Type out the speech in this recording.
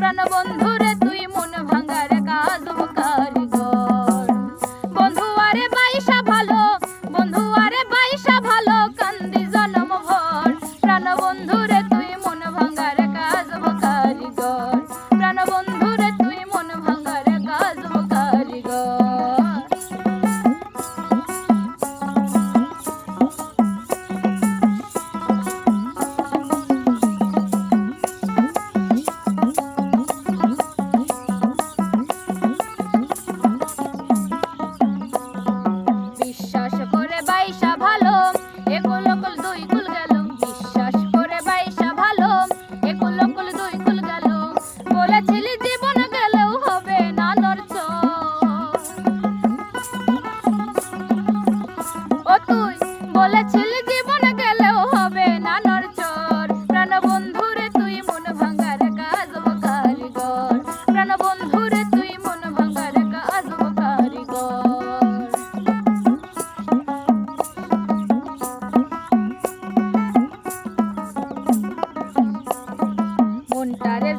প্রাণবন্ধুর বলে ছেলে জীবন গেলেও হবে না নরচর। প্রাণ বন্ধুরে তুই মন ভাঙার কাজ কারিগর। প্রাণ বন্ধুরে তুই মন ভাঙার কাজ কারিগর। মনটারে